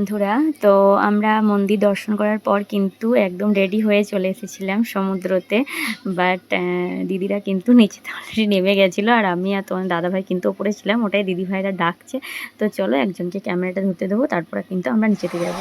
বন্ধুরা, তো আমরা মন্দির দর্শন করার পর কিন্তু একদম রেডি হয়ে চলে এসেছিলাম সমুদ্রতে। বাট দিদিরা কিন্তু নিচে অলরেডি নেমে গেছিল আর আমি আর তোমার দাদাভাই কিন্তু ওপরে ছিলাম, ওটাই দিদিভাইরা ডাকছে। তো চলো একজনকে ক্যামেরাটা ধরতে দেবো, তারপরে কিন্তু আমরা নিচেতে যাব।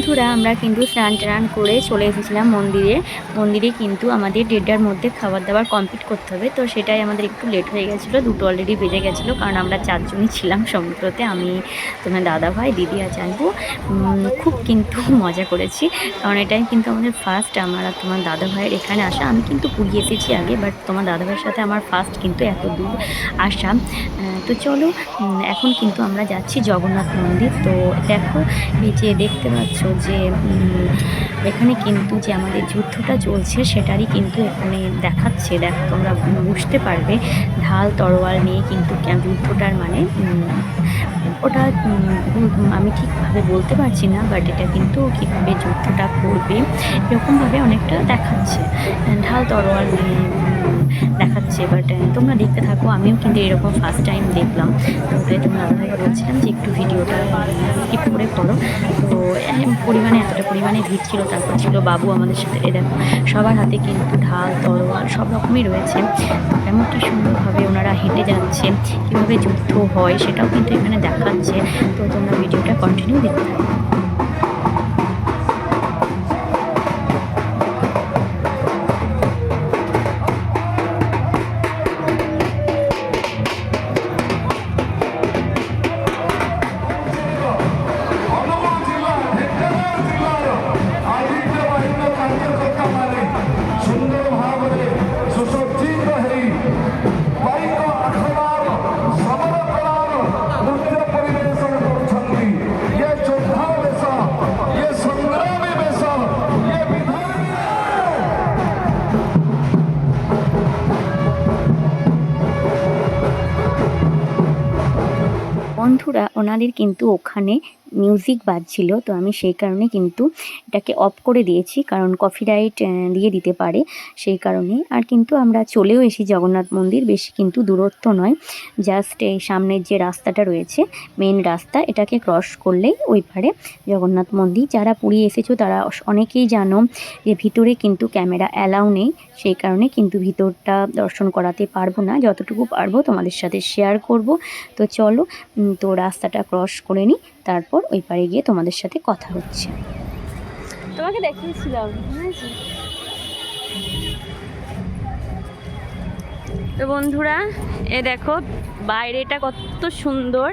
বন্ধুরা, আমরা কিন্তু স্নান টান করে চলে এসেছিলাম মন্দিরে। মন্দিরে কিন্তু আমাদের দেড়টার মধ্যে খাবার দাবার কমপ্লিট করতে হবে। তো সেটাই আমাদের একটু লেট হয়ে গেছিল, দুটো অলরেডি বেজে গেছিল, কারণ আমরা চারজনই ছিলাম সমুদ্রতে। আমি, তোমার দাদা ভাই, দিদি আর জানব। খুব কিন্তু মজা করেছি, কারণ এটাই কিন্তু আমাদের ফার্স্ট আমার আর তোমার দাদা ভাইয়ের এখানে আসা। আমি কিন্তু পুরী এসেছি আগে বাট তোমার দাদা ভাইয়ের সাথে আমার ফার্স্ট কিন্তু এত দূর আসা। তো চলো এখন কিন্তু আমরা যাচ্ছি জগন্নাথ মন্দির। তো দেখো যে দেখতে পাচ্ছ যে এখানে কিন্তু যে আমাদের যুদ্ধটা চলছে সেটারই কিন্তু এখানে দেখাচ্ছে। দেখ, তোমরা বুঝতে পারবে, ঢাল তরোয়াল নিয়ে কিন্তু যুদ্ধটার মানে ওটা আমি ঠিকভাবে বলতে পারছি না বাট এটা কিন্তু কীভাবে যুদ্ধটা করবে, এরকমভাবে অনেকটা দেখাচ্ছে। ঢাল তরোয়াল নিয়ে দেখাচ্ছে বাট তোমরা দেখতে থাকো, আমিও কিন্তু এরকম ফার্স্ট টাইম দেখলাম। তো তাই তোমরা দাদাভাইকে বলছিলাম যে একটু ভিডিওটা স্কিপ করে করো। তো পরিমাণে, এতটা পরিমাণে ভিড় ছিল, তারপর ছিল বাবু আমাদের সাথে। এ দেখো, সবার হাতে কিন্তু ঢাল তরোয়াল সব রকমই রয়েছে। কেমন কি সুন্দরভাবে ওনারা হেঁটে যাচ্ছে, কীভাবে যুদ্ধ হয় সেটাও কিন্তু এখানে দেখাচ্ছে। তো তোমরা ভিডিওটা কন্টিনিউ দেখতে থাকো। বন্ধুরা ওনাদের কিন্তু ওখানে মিউজিক বাজছিল তো আমি সেই কারণে কিন্তু এটাকে অফ করে দিয়েছি। কারণ কপিরাইট দিয়ে দিতে পারে সেই কারণে। আর কিন্তু আমরা চলেও এসি জগন্নাথ মন্দির, বেশি কিন্তু দূরত্ব নয়। জাস্ট এই সামনের যে রাস্তাটা রয়েছে মেন রাস্তা, এটাকে ক্রস করলেই ওই পারে জগন্নাথ মন্দির। যারা পুরী এসেছ, তারা অনেকেই জানো যে ভিতরে কিন্তু ক্যামেরা অ্যালাউ নেই। সেই কারণে কিন্তু ভিতরটা দর্শন করাতে পারব না। যতটুকু পারব তোমাদের সাথে শেয়ার করব। তো চলো তো রাস্তাটা ক্রস করে নিই। তারপর ওই পারে গিয়ে তোমাদের সাথে কথা হচ্ছে। তোমাকে দেখিয়েছিলাম। তো বন্ধুরা, এ দেখো, বাইরেটা কত সুন্দর।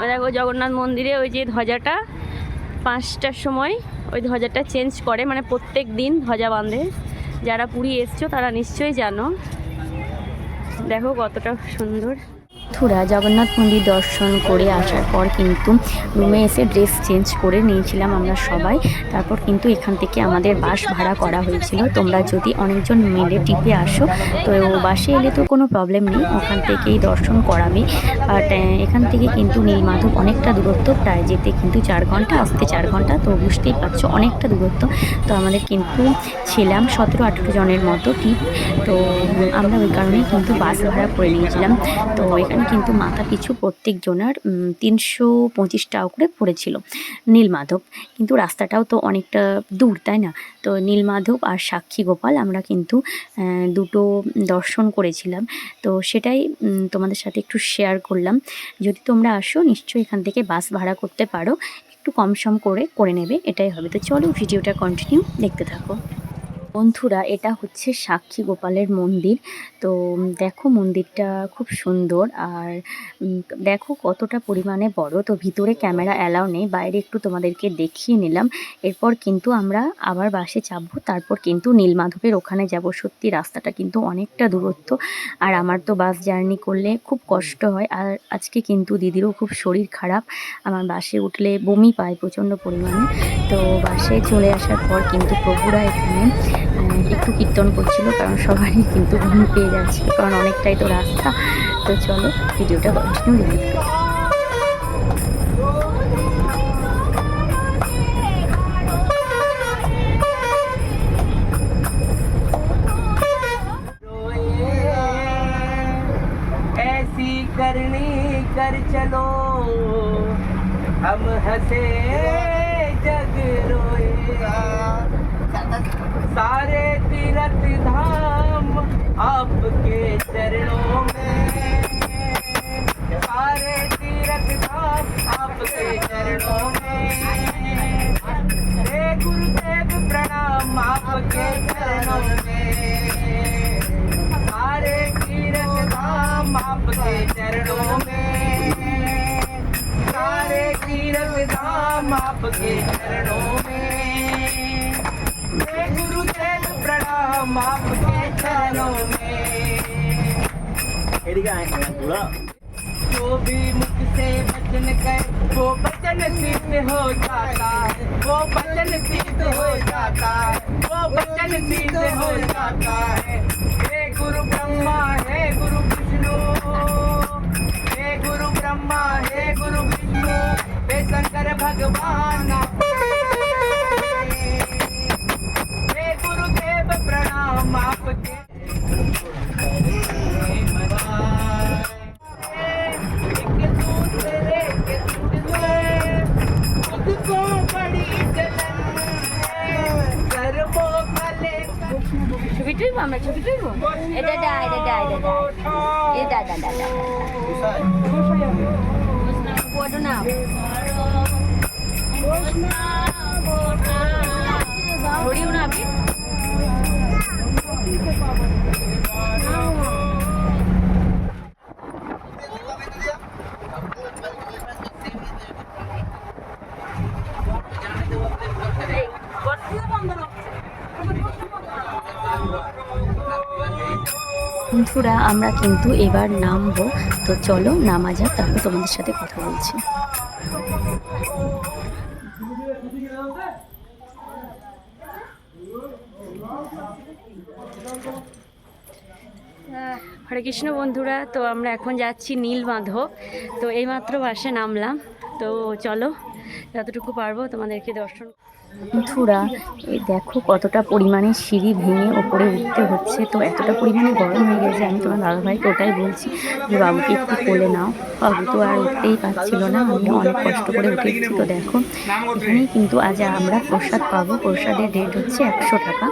ওই দেখো, জগন্নাথ মন্দিরে ওই যে ধ্বজাটা, পাঁচটার সময় ওই ধ্বজাটা চেঞ্জ করে মানে প্রত্যেক দিন ধ্বজা বাঁধে। যারা পুরী এসছো, তারা নিশ্চয়ই জানো। দেখো কতটা সুন্দর। থুরা জগন্নাথ মন্দির দর্শন করে আসার পর কিন্তু রুমে এসে ড্রেস চেঞ্জ করে নিয়েছিলাম আমরা সবাই। তারপর কিন্তু এখান থেকে আমাদের বাস ভাড়া করা হয়েছিল। তোমরা যদি অনেকজন মিলে টিপে আসো, তো বাসে এলে তো কোনো প্রবলেম নেই। ওখান থেকেই দর্শন করাবে। বাট এখান থেকে কিন্তু নীলমাধব অনেকটা দূরত্ব, প্রায় যেতে কিন্তু চার ঘণ্টা, আসতে চার ঘণ্টা। তো বুঝতেই পারছ, অনেকটা দূরত্ব। তো আমাদের কিন্তু ছিলাম সতেরো আঠেরো জনের মতো টিপ তো আমরা ওই কারণেই কিন্তু বাস ভাড়া করে নিয়েছিলাম। তো এখানে কিন্তু মাথা পিছু প্রত্যেক জনার তিনশো পঁচিশ টাকা করে পড়েছিল নীলমাধব। কিন্তু রাস্তাটাও তো অনেকটা দূর, তাই না? তো নীলমাধব আর সাক্ষী গোপাল আমরা কিন্তু দুটো দর্শন করেছিলাম। তো সেটাই তোমাদের সাথে একটু শেয়ার করলাম। যদি তোমরা আসো, নিশ্চয়ই এখান থেকে বাস ভাড়া করতে পারো। একটু কম সম করে করে নেবে, এটাই হবে। তো চলো ভিডিওটা কন্টিনিউ দেখতে থাকো। বন্ধুরা, এটা হচ্ছে সাক্ষী গোপালের মন্দির। তো দেখো মন্দিরটা খুব সুন্দর আর দেখো কতটা পরিমাণে বড়। তো ভিতরে ক্যামেরা অ্যালাউ নেই, বাইরে একটু তোমাদেরকে দেখিয়ে নিলাম। এরপর কিন্তু আমরা আবার বাসে চাপবো, তারপর কিন্তু নীলমাধবের ওখানে যাব। সত্যি রাস্তাটা কিন্তু অনেকটা দূরত্ব আর আমার তো বাস জার্নি করলে খুব কষ্ট হয় আর আজকে কিন্তু দিদিরও খুব শরীর খারাপ। আমার বাসে উঠলে বমি পায় প্রচণ্ড পরিমাণে। তো বাসে চলে আসার পর কিন্তু প্রভুরা এখানে একটু কীর্তন করছিল কারণ সবারই কিন্তু ঘুম পেয়ে যাচ্ছিল কারণ অনেকটাই তো রাস্তা তো চলো ভিডিওটা কন্টিনিউ দেখতে থাকো। ऐसी करनी कर चलो हम हंसे सारे तीर्थ धाम आपके चरणों में। सारे तीर्थ धाम जो भी मुझसे वचन कर वो वचन सिद्ध हो जाता है। वो वचन सिद्ध हो जाता है। वो वचन सिद्ध हो जाता है। हे गुरु ब्रह्मा, हे गुरु विष्णु, हे गुरु ब्रह्मा, हे गुरु विष्णु। আমরা ছবি তুলবো? এটা দা এটা দা এটা দা। এটা দা দা দা ফটো নাও ধরিও না আপনি বন্ধুরা, আমরা কিন্তু এবার নামবো। তো চলো, নামা যাক, তারপর তোমাদের সাথে কথা বলছি। হরে কৃষ্ণ বন্ধুরা, তো আমরা এখন যাচ্ছি নীলমাধব। তো এইমাত্র বাসে নামলাম। তো চলো, যতটুকু পারব তোমাদেরকে দর্শন বন্ধুরা, এই দেখো কতটা পরিমাণে সিঁড়ি ভেঙে ওপরে উঠতে হচ্ছে। তো এতটা পরিমাণে গরম হয়ে গেছে, আমি তোমার দাদাভাইকে ওটাই বলছি যে, বাবুকে একটু কোলে নাও। বাবু তো আর উঠতেই পারছিল না, আমি অনেক কষ্ট করে উঠেছি। তো দেখো, এখানেই কিন্তু আজ আমরা প্রসাদ পাবো। প্রসাদের রেট হচ্ছে একশো টাকা।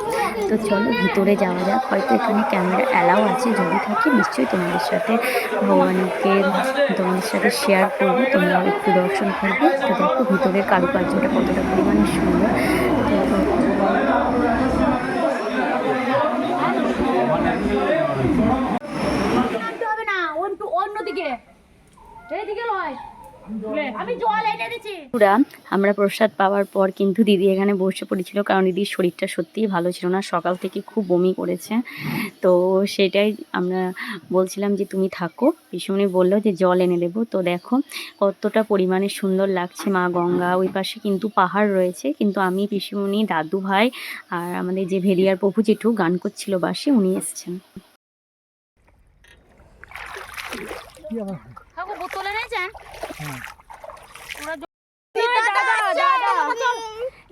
তো চলো ভিতরে যাওয়া যাক। হয়তো এখানে ক্যামেরা অ্যালাও আছে, যদি থাকে নিশ্চয়ই তোমাদের সাথে ভগবানকে, তোমাদের সাথে শেয়ার করব। তোমরা একটু দর্শন করবে। তো দেখো ভিতরের কারুকার্যটা কতটা পরিমাণে সুন্দর। হবে না অন্য অন্যদিকে। এইদিকে নয় আমি জল এনে দিচ্ছি। পুরা আমরা প্রসাদ পাওয়ার পর কিন্তু দিদি এখানে বসে পড়েছিল কারণ দিদির শরীরটা সত্যিই ভালো ছিল না সকাল থেকে খুব বমি করেছে। তো সেটাই আমরা বলছিলাম যে তুমি থাকো। পিসুমনি বলল যে জল এনে দেবো। তো দেখো কতটা পরিমাণে সুন্দর লাগছে মা গঙ্গা। ওই পাশে কিন্তু পাহাড় রয়েছে কিন্তু আমি পিসুমনি দাদু ভাই আর আমাদের যে ভেরিয়ার প্রভু জেঠু গান করছিল বাসে উনি এসছেন। বোতলে নিয়েছেন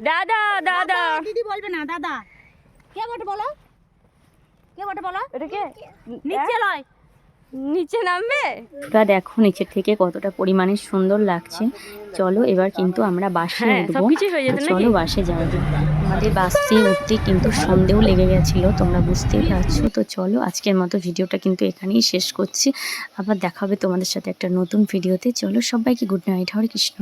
দাদা দাদা দিদি বলবে না দাদা। কে বটে বলো? কে বটে বলো? এটা কে? নিচে লয়। নিচে নামবে? তোরা দেখো নিচের থেকে কতটা পরিমাণে সুন্দর লাগছে। চলো এবার কিন্তু আমরা বাসে উঠবো। চলো বাসে যাক আমাদের বাসে উঠতে কিন্তু সন্দেহ লেগে গেছিল তোমরা বুঝতেই পারছ। তো চলো আজকের মতো ভিডিওটা কিন্তু এখানেই শেষ করছি। আবার দেখাবে তোমাদের সাথে একটা নতুন ভিডিওতে। চলো সবাইকে গুড নাইট হরে কৃষ্ণ।